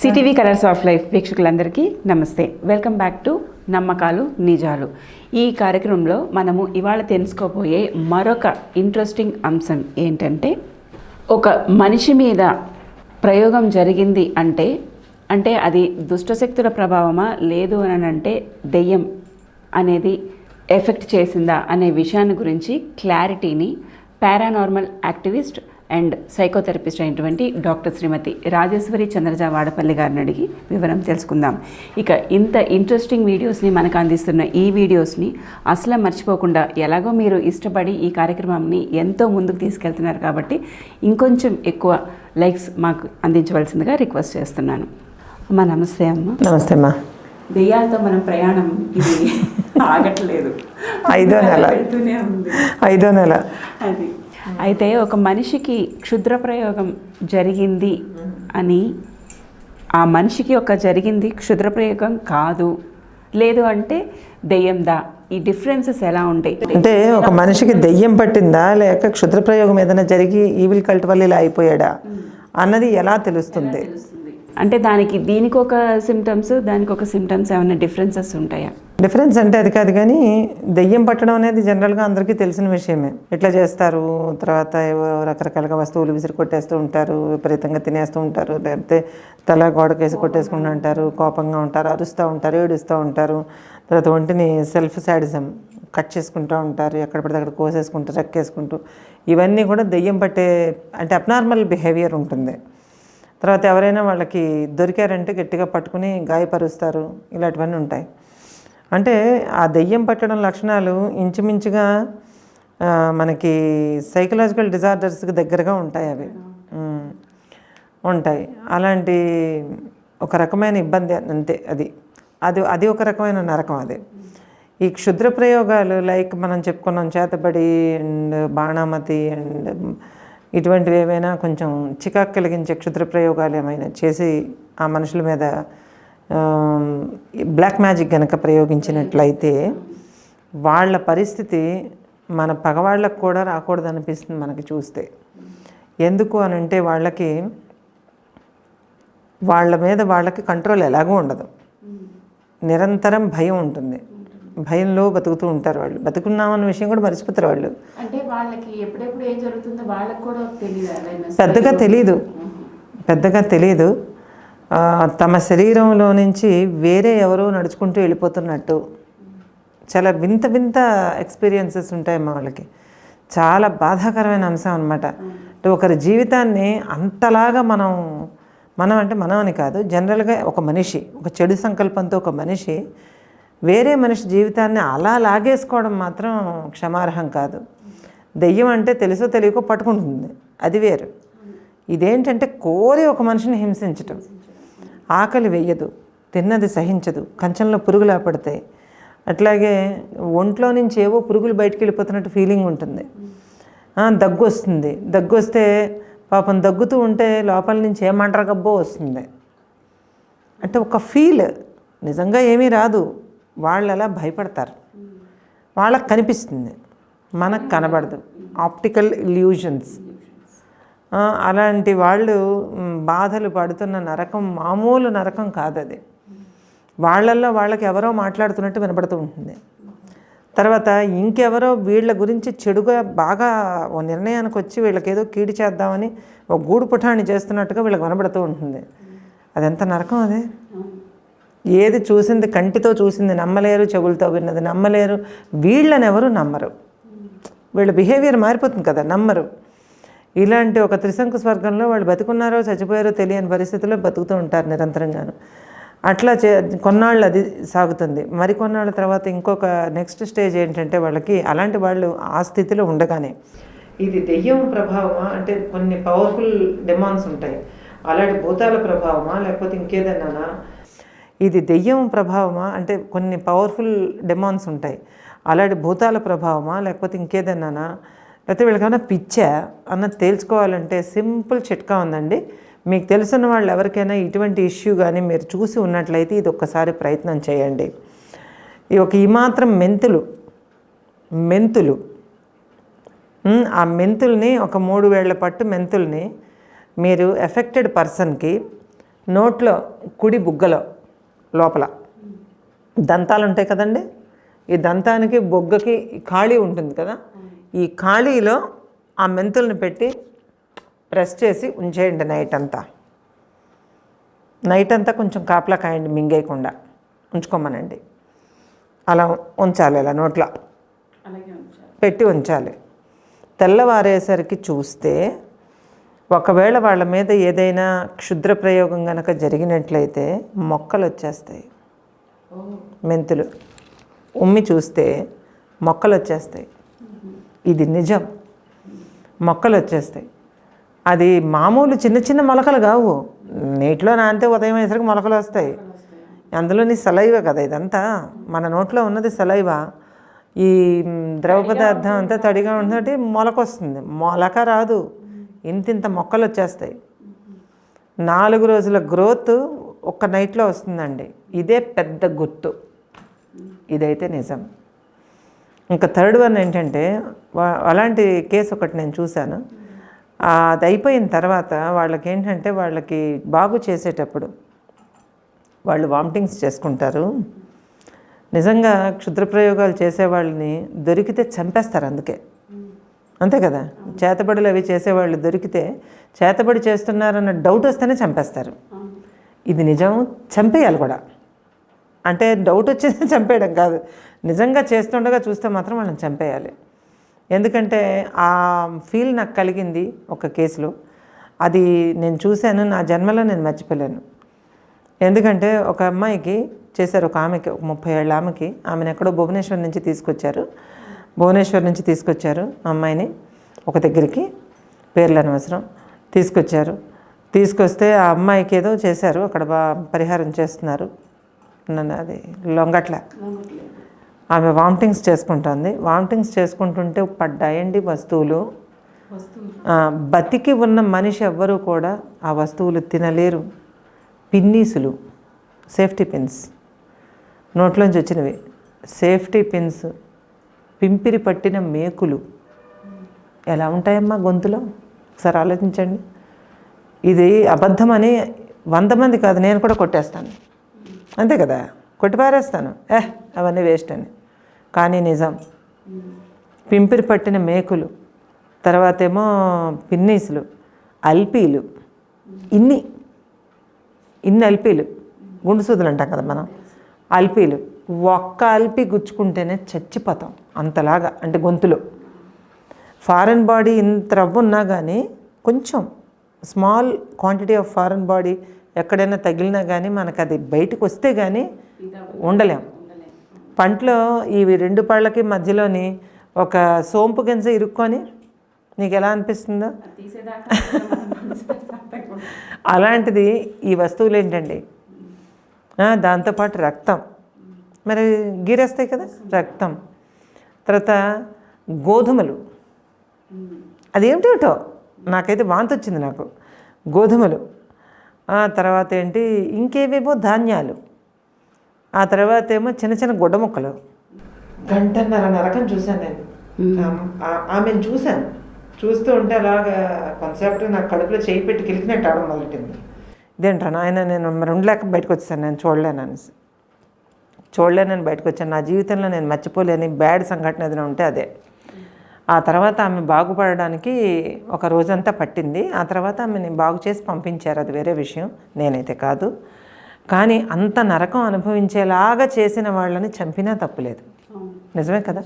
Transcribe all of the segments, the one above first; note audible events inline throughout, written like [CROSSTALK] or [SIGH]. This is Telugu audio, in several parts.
సిటీవీ కలర్స్ ఆఫ్ లైఫ్ వీక్షకులందరికీ నమస్తే. వెల్కమ్ బ్యాక్ టు నమ్మకాలు నిజాలు. ఈ కార్యక్రమంలో మనము ఇవాళ తెలుసుకోబోయే మరొక ఇంట్రెస్టింగ్ అంశం ఏంటంటే ఒక మనిషి మీద ప్రయోగం జరిగింది అంటే అంటే అది దుష్టశక్తుల ప్రభావమా లేదు అని అంటే దెయ్యం అనేది ఎఫెక్ట్ చేసిందా అనే విషయాన్ని గురించి క్లారిటీని పారానార్మల్ యాక్టివిస్ట్ అండ్ సైకోథెరపిస్ట్ అయినటువంటి డాక్టర్ శ్రీమతి రాజేశ్వరి చంద్రజ వాడపల్లి గారిని అడిగి వివరం తెలుసుకుందాం. ఇక ఇంత ఇంట్రెస్టింగ్ వీడియోస్ని మనకు అందిస్తున్న ఈ వీడియోస్ని అసలు మర్చిపోకుండా ఎలాగో మీరు ఇష్టపడి ఈ కార్యక్రమాన్ని ఎంతో ముందుకు తీసుకెళ్తున్నారు కాబట్టి ఇంకొంచెం ఎక్కువ లైక్స్ మాకు అందించవలసిందిగా రిక్వెస్ట్ చేస్తున్నాను. అమ్మ నమస్తే అమ్మ. నమస్తే అమ్మా. దెయ్యాలతో మనం ప్రయాణం ఇది [LAUGHS] ఆగట్లేదు. ఐదో నెల. ఐదో నెల. అది. అయితే ఒక మనిషికి క్షుద్ర ప్రయోగం జరిగింది అని ఆ మనిషికి ఒక జరిగింది క్షుద్ర ప్రయోగం కాదు. లేదు అంటే దెయ్యందా ఈ డిఫరెన్సెస్ ఎలా ఉంటాయి? అంటే ఒక మనిషికి దెయ్యం పట్టిందా? లేక క్షుద్ర ప్రయోగం ఏదైనా జరిగి ఈవిల్ కల్ట్ వల్ల ఇలా అయిపోయాడా? అన్నది ఎలా తెలుస్తుంది? అంటే దానికి దీనికి ఒక సిమ్టమ్స్ దానికి ఒక సిమ్టమ్స్ ఏమైనా డిఫరెన్సెస్ ఉంటాయా? డిఫరెన్స్ అంటే అది కాదు కానీ దెయ్యం పట్టడం అనేది జనరల్గా అందరికీ తెలిసిన విషయమే. ఎట్లా చేస్తారు? తర్వాత ఏవో రకరకాలుగా వస్తువులు విసిరి కొట్టేస్తూ ఉంటారు విపరీతంగా తినేస్తూ ఉంటారు లేకపోతే తల గోడకేసి కొట్టేసుకుంటూ ఉంటారు కోపంగా ఉంటారు అరుస్తూ ఉంటారు ఏడుస్తూ ఉంటారు. తర్వాత ఒంటిని సెల్ఫ్ సాడిజం కట్ చేసుకుంటూ ఉంటారు ఎక్కడ పడితే అక్కడ కోసేసుకుంటూ రెక్కేసుకుంటూ. ఇవన్నీ కూడా దెయ్యం పట్టే అంటే అబ్నార్మల్ బిహేవియర్ ఉంటుంది. తర్వాత ఎవరైనా వాళ్ళకి దొరికారంటే గట్టిగా పట్టుకుని గాయపరుస్తారు. ఇలాంటివన్నీ ఉంటాయి. అంటే ఆ దెయ్యం పట్టడం లక్షణాలు ఇంచుమించుగా మనకి సైకలాజికల్ డిజార్డర్స్కి దగ్గరగా ఉంటాయి అవి. ఉంటాయి. అలాంటి ఒక రకమైన ఇబ్బంది అంతే అది. అది అది ఒక రకమైన నరకం అది. ఈ క్షుద్ర ప్రయోగాలు లైక్ మనం చెప్పుకున్నాం చేతబడి అండ్ బాణామతి అండ్ ఇటువంటివి ఏమైనా కొంచెం చికాకు కలిగించే క్షుద్ర ప్రయోగాలు ఏమైనా చేసి ఆ మనుషుల మీద బ్లాక్ మ్యాజిక్ కనుక ప్రయోగించినట్లయితే వాళ్ళ పరిస్థితి మన పగవాళ్ళకు కూడా రాకూడదు అనిపిస్తుంది మనకి చూస్తే. ఎందుకు అని అంటే వాళ్ళకి వాళ్ళ మీద వాళ్ళకి కంట్రోల్ ఎలాగూ ఉండదు. నిరంతరం భయం ఉంటుంది. భయంలో బతుకుతూ ఉంటారు వాళ్ళు. బతుకున్నామన్న విషయం కూడా మర్చిపోతారు వాళ్ళు. అంటే వాళ్ళకి ఎప్పుడెప్పుడు ఏం జరుగుతుందో వాళ్ళకి కూడా తెలియదు పెద్దగా తెలియదు పెద్దగా తెలియదు తమ శరీరంలో నుంచి వేరే ఎవరో నడుచుకుంటూ వెళ్ళిపోతున్నట్టు. చాలా వింత వింత ఎక్స్పీరియన్సెస్ ఉంటాయి మా వాళ్ళకి. చాలా బాధాకరమైన అంశం అనమాట అంటే ఒకరి జీవితాన్ని అంతలాగా మనం మనం అంటే మనం అని కాదు. జనరల్గా ఒక మనిషి ఒక చెడు సంకల్పంతో ఒక మనిషి వేరే మనిషి జీవితాన్ని అలా లాగేసుకోవడం మాత్రం క్షమార్హం కాదు. దెయ్యం అంటే తెలుసో తెలియకో పట్టుకుంటుంది. అది వేరు. ఇదేంటంటే కోరి ఒక మనిషిని హింసించటం. ఆకలి వెయ్యదు తిన్నది సహించదు కంచంలో పురుగులా పడతాయి అట్లాగే ఒంట్లో నుంచి ఏవో పురుగులు బయటికి వెళ్ళిపోతున్నట్టు ఫీలింగ్ ఉంటుంది. దగ్గు వస్తుంది. దగ్గు వస్తే పాపం దగ్గుతూ ఉంటే లోపల నుంచి ఏమంటారు గబ్బో వస్తుంది. అంటే ఒక ఫీల్ నిజంగా ఏమీ రాదు. వాళ్ళు అలా భయపడతారు. వాళ్ళకి కనిపిస్తుంది. మనకు కనబడదు. ఆప్టికల్ ఇల్యూజన్స్ అలాంటి వాళ్ళు బాధలు పడుతున్న నరకం మామూలు నరకం కాదు అది వాళ్ళల్లో వాళ్ళకి ఎవరో మాట్లాడుతున్నట్టు వినపడుతూ ఉంటుంది. తర్వాత ఇంకెవరో వీళ్ళ గురించి చెడుగా బాగా ఓ నిర్ణయానికి వచ్చి వీళ్ళకి ఏదో కీడు చేద్దామని ఒక గూడు పుఠాన్ని చేస్తున్నట్టుగా వీళ్ళకి వినబడుతూ ఉంటుంది. అదెంత నరకం అదే? ఏది చూసింది కంటితో చూసింది నమ్మలేరు చెవులతో విన్నది నమ్మలేరు. వీళ్ళని ఎవరు నమ్మరు. వీళ్ళ బిహేవియర్ మారిపోతుంది కదా నమ్మరు. ఇలాంటి ఒక త్రిశంకు స్వర్గంలో వాళ్ళు బతుకున్నారో చచ్చిపోయారో తెలియని పరిస్థితుల్లో బతుకుతూ ఉంటారు నిరంతరంగాను. అట్లా చే కొన్నాళ్ళు అది సాగుతుంది. మరి కొన్నాళ్ళ తర్వాత ఇంకొక నెక్స్ట్ స్టేజ్ ఏంటంటే వాళ్ళకి అలాంటి వాళ్ళు ఆ స్థితిలో ఉండగానే. ఇది దెయ్యం ప్రభావమా? అంటే కొన్ని పవర్ఫుల్ డిమాండ్స్ ఉంటాయి. అలాంటి భూతాల ప్రభావమా? లేకపోతే ఇంకేదన్నానా? ఇది దెయ్యం ప్రభావమా? అంటే కొన్ని పవర్ఫుల్ డెమాన్స్ ఉంటాయి. అలాంటి భూతాల ప్రభావమా? లేకపోతే ఇంకేదన్నా లేకపోతే వీళ్ళకైనా పిచ్చా? అన్నది తేల్చుకోవాలంటే సింపుల్ చిట్కా ఉందండి. మీకు తెలుసున్న వాళ్ళు ఎవరికైనా ఇటువంటి ఇష్యూ కానీ మీరు చూసి ఉన్నట్లయితే ఇది ఒక్కసారి ప్రయత్నం చేయండి. ఈ ఒక ఈ మాత్రం మెంతులు. మెంతులు. ఆ మెంతుల్ని ఒక మూడు వేళ్ళ పట్టు మెంతుల్ని మీరు ఎఫెక్టెడ్ పర్సన్కి నోట్లో కుడి బుగ్గలో లోపల. దంతాలు ఉంటాయి కదండి? ఈ దంతానికి బొగ్గకి ఖాళీ ఉంటుంది కదా? ఈ ఖాళీలో ఆ మెంతుల్ని పెట్టి ప్రెస్ చేసి ఉంచేయండి నైట్ అంతా నైట్ అంతా కొంచెం కాపలా కాయండి మింగేయకుండా. ఉంచుకోమనండి. అలా ఉంచాలి అలా నోట్లో. పెట్టి ఉంచాలి. తెల్లవారేసరికి చూస్తే ఒకవేళ వాళ్ళ మీద ఏదైనా క్షుద్ర ప్రయోగం కనుక జరిగినట్లయితే మొక్కలు వచ్చేస్తాయి. మెంతులు. ఉమ్మి చూస్తే మొక్కలు వచ్చేస్తాయి. ఇది నిజం. మొక్కలు వచ్చేస్తాయి. అది మామూలు చిన్న చిన్న మొలకలు కావు. నీటిలో నానితే ఉదయం వేసరికి మొలకలు వస్తాయి. అందులోని సలైవ కదా ఇదంతా. మన నోట్లో ఉన్నది సలైవ. ఈ ద్రవ పదార్థం అంతా తడిగా ఉంటుంది మొలక వస్తుంది మొలక రాదు. ఇంతింత మొక్కలు వచ్చేస్తాయి నాలుగు రోజుల గ్రోత్ ఒక్క నైట్లో వస్తుందండి. ఇదే పెద్ద గుర్తు. ఇదైతే నిజం. ఇంకా థర్డ్ వన్ ఏంటంటే అలాంటి కేసు ఒకటి నేను చూశాను. అది అయిపోయిన తర్వాత వాళ్ళకి ఏంటంటే వాళ్ళకి బాగు చేసేటప్పుడు వాళ్ళు వామిటింగ్స్ చేసుకుంటారు. నిజంగా క్షుద్ర ప్రయోగాలు చేసేవాళ్ళని దొరికితే చంపేస్తారు అందుకే. అంతే కదా? చేతబడులు అవి చేసేవాళ్ళు దొరికితే చేతబడి చేస్తున్నారన్న డౌట్ వస్తేనే చంపేస్తారు. ఇది నిజం చంపేయాలి కూడా. అంటే డౌట్ వచ్చేసి [LAUGHS] చంపేయడం కాదు. నిజంగా చేస్తుండగా చూస్తే మాత్రం వాళ్ళని చంపేయాలి. ఎందుకంటే ఆ ఫీల్ నాకు కలిగింది ఒక కేసులో. అది నేను చూశాను నా జన్మలో నేను మర్చిపోలేను. ఎందుకంటే ఒక అమ్మాయికి చేశారు ఒక ఆమెకి ఒక ముప్పై ఏళ్ళ ఆమెకి. ఆమెను ఎక్కడో భువనేశ్వర్ నుంచి తీసుకొచ్చారు. భువనేశ్వర్ నుంచి తీసుకొచ్చారు అమ్మాయిని. ఒక దగ్గరికి పేర్లు అనవసరం. తీసుకొచ్చారు. తీసుకొస్తే ఆ అమ్మాయికి ఏదో చేశారు. అక్కడ బా పరిహారం చేస్తున్నారు. నన్ను అది లొంగట్ల. ఆమె వామిటింగ్స్ చేసుకుంటుంది. వామిటింగ్స్ చేసుకుంటుంటే పడ్డాయండి వస్తువులు. బతికి ఉన్న మనిషి ఎవ్వరూ కూడా ఆ వస్తువులు తినలేరు. పిన్నీసులు. Safety pins. నోట్లోంచి వచ్చినవి. Safety pins. పింపిరి పట్టిన మేకులు ఎలా ఉంటాయమ్మా గొంతులో? ఒకసారి ఆలోచించండి. ఇది అబద్ధమని వంద మంది కాదు నేను కూడా కొట్టేస్తాను. అంతే కదా? కొట్టి పారేస్తాను. ఏ అవన్నీ వేస్ట్ అని. కానీ నిజం. పింపిరి పట్టిన మేకులు తర్వాత ఏమో పిన్నీసులు అల్పీలు ఇన్ని ఇన్ని అల్పీలు గుండు సూదులు అంటాం కదా మనం. అల్పీలు. ఒక్క అల్పి గుచ్చుకుంటేనే చచ్చిపోతాం అంతలాగా అంటే గొంతులో. ఫారెన్ బాడీ ఇంత రవ్వ ఉన్నా కానీ కొంచెం small quantity of foreign body ఎక్కడైనా తగిలినా కానీ మనకు అది బయటకు వస్తే కానీ ఉండలేం. పంటలో ఇవి రెండు పళ్ళకి మధ్యలోని ఒక సోంపు గింజ ఇరుక్కొని నీకు ఎలా అనిపిస్తుందో? అలాంటిది ఈ వస్తువులు ఏంటండి దాంతోపాటు రక్తం. మరి గీరేస్తాయి కదా? రక్తం. తర్వాత గోధుమలు. అదేమిటో నాకైతే వాంతి వచ్చింది నాకు. గోధుమలు. ఆ తర్వాత ఏంటి? ఇంకేవేవో ధాన్యాలు. ఆ తర్వాత ఏమో చిన్న చిన్న గుడ్డ ముక్కలు. గంటన్నర నరకం చూశాను నేను. ఆమెను చూశాను. చూస్తూ ఉంటే అలాగా కొంతసేపటి నాకు కడుపులో చేయి పెట్టి కిలికినట్టు ఆడడం మొదలెట్టింది. ఇదేంట్రా నాయన నేను మరి ఉండలేక బయటకు వచ్చాను నేను చూడలేను అనేసి. చూడలేనని బయటకు వచ్చాను. నా జీవితంలో నేను మర్చిపోలేని బ్యాడ్ సంఘటన ఏదైనా ఉంటే అదే. ఆ తర్వాత ఆమె బాగుపడడానికి ఒక రోజంతా పట్టింది. ఆ తర్వాత ఆమెని బాగు చేసి పంపించారు. అది వేరే విషయం. నేనైతే కాదు. కానీ అంత నరకం అనుభవించేలాగా చేసిన వాళ్ళని చంపినా తప్పులేదు. నిజమే కదా?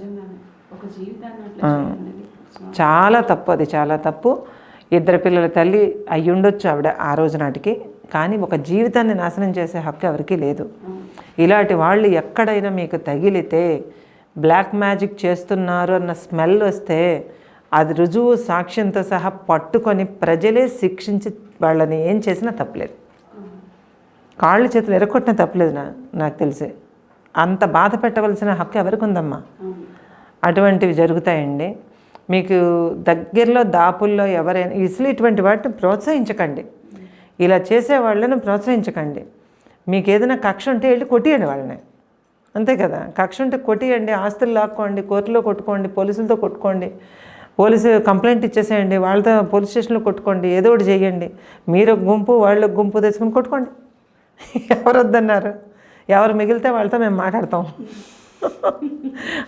చాలా తప్పు అది చాలా తప్పు. ఇద్దరు పిల్లల తల్లి అయ్యుండొచ్చు ఆవిడ ఆ రోజు నాటికి. కానీ ఒక జీవితాన్ని నాశనం చేసే హక్కు ఎవరికీ లేదు. ఇలాంటి వాళ్ళు ఎక్కడైనా మీకు తగిలితే బ్లాక్ మ్యాజిక్ చేస్తున్నారు అన్న స్మెల్ వస్తే అది రుజువు సాక్ష్యంతో సహా పట్టుకొని ప్రజలే శిక్షించి వాళ్ళని ఏం చేసినా తప్పలేదు. కాళ్ళు చేతులు ఎరగొట్టిన తప్పలేదు నా నాకు తెలిసి. అంత బాధ పెట్టవలసిన హక్కు ఎవరికి ఉందమ్మా? అటువంటివి జరుగుతాయండి. మీకు దగ్గరలో దాపుల్లో ఎవరైనా ఇసులు ఇటువంటి వాటిని ప్రోత్సహించకండి. ఇలా చేసే వాళ్ళను ప్రోత్సహించకండి. మీకు ఏదైనా కక్ష ఉంటే వెళ్ళి కొట్టియండి వాళ్ళని. అంతే కదా? కక్ష ఉంటే కొట్టియండి ఆస్తులు లాక్కోండి కోర్టులో కొట్టుకోండి పోలీసులతో కొట్టుకోండి పోలీసు కంప్లైంట్ ఇచ్చేసేయండి వాళ్ళతో పోలీస్ స్టేషన్లో కొట్టుకోండి ఏదో ఒకటి చేయండి. మీరు గుంపు వాళ్ళు గుంపు తెచ్చుకొని కొట్టుకోండి. ఎవరు వద్దన్నారు ఎవరు మిగిలితే వాళ్ళతో మేము మాట్లాడతాం.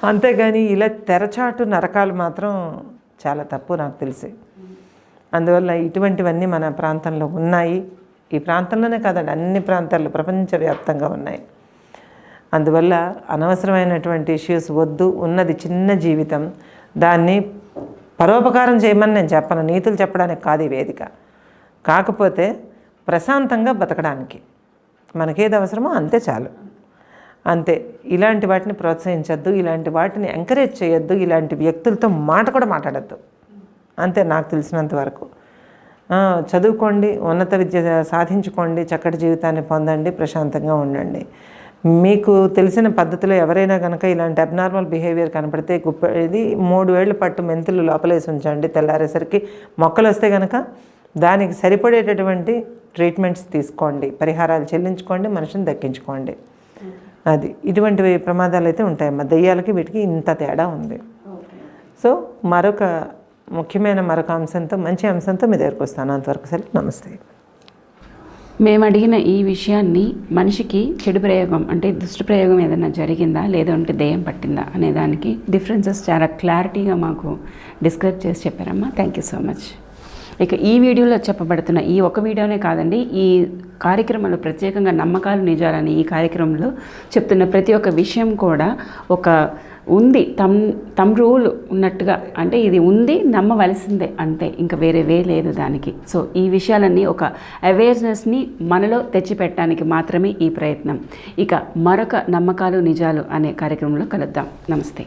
అంతేగాని ఇలా తెరచాటు నరకాలు మాత్రం చాలా తప్పు నాకు తెలిసి. అందువల్ల ఇటువంటివన్నీ మన ప్రాంతంలో ఉన్నాయి. ఈ ప్రాంతంలోనే కాదండి అన్ని ప్రాంతాల్లో ప్రపంచవ్యాప్తంగా ఉన్నాయి. అందువల్ల అనవసరమైనటువంటి ఇష్యూస్ వద్దు ఉన్నది చిన్న జీవితం. దాన్ని పరోపకారం చేయమని నేను చెప్పను నీతులు చెప్పడానికి కాదు ఈ వేదిక. కాకపోతే ప్రశాంతంగా బతకడానికి మనకేది అవసరమో అంతే చాలు. అంతే ఇలాంటి వాటిని ప్రోత్సహించద్దు ఇలాంటి వాటిని ఎంకరేజ్ చేయొద్దు ఇలాంటి వ్యక్తులతో మాట కూడా మాట్లాడద్దు. అంతే నాకు తెలిసినంత వరకు. చదువుకోండి ఉన్నత విద్య సాధించుకోండి చక్కటి జీవితాన్ని పొందండి ప్రశాంతంగా ఉండండి. మీకు తెలిసిన పద్ధతిలో ఎవరైనా కనుక ఇలాంటి అబ్నార్మల్ బిహేవియర్ కనపడితే గుప్ప ఇది మూడు వేళ్ళు పట్టు మెంతులు లోపలేసి ఉంచండి తెల్లారేసరికి మొక్కలు వస్తే కనుక దానికి సరిపడేటటువంటి ట్రీట్మెంట్స్ తీసుకోండి పరిహారాలు చెల్లించుకోండి మనిషిని దక్కించుకోండి. అది ఇటువంటివి ప్రమాదాలు అయితే ఉంటాయమ్మా దెయ్యాలకి వీటికి ఇంత తేడా ఉంది. సో మరొక ముఖ్యమైన మరొక అంశంతో మంచి అంశంతో మీ దగ్గరకు వస్తాను. అంతవరకు సరే నమస్తే. మేము అడిగిన ఈ విషయాన్ని మనిషికి చెడు ప్రయోగం అంటే దుష్ట ప్రయోగం ఏదైనా జరిగిందా లేదంటే దెయ్యం పట్టిందా అనే దానికి డిఫరెన్సెస్ చాలా క్లారిటీగా మాకు డిస్క్రైబ్ చేసి చెప్పారమ్మా. థ్యాంక్ యూ సో మచ్ ఇక ఈ వీడియోలో చెప్పబడుతున్న ఈ ఒక వీడియోనే కాదండి ఈ కార్యక్రమంలో ప్రత్యేకంగా నమ్మకాలు నిజాలని ఈ కార్యక్రమంలో చెప్తున్న ప్రతి ఒక్క విషయం కూడా ఒక ఉంది. తమ్ తమ్ రూల్ ఉన్నట్టుగా అంటే ఇది ఉంది నమ్మవలసిందే అంతే. ఇంకా వేరే వే లేదు దానికి. సో ఈ విషయాలన్నీ ఒక అవేర్నెస్ని మనలో తెచ్చిపెట్టడానికి మాత్రమే ఈ ప్రయత్నం. ఇక మరొక నమ్మకాలు నిజాలు అనే కార్యక్రమంలో కలుద్దాం. నమస్తే.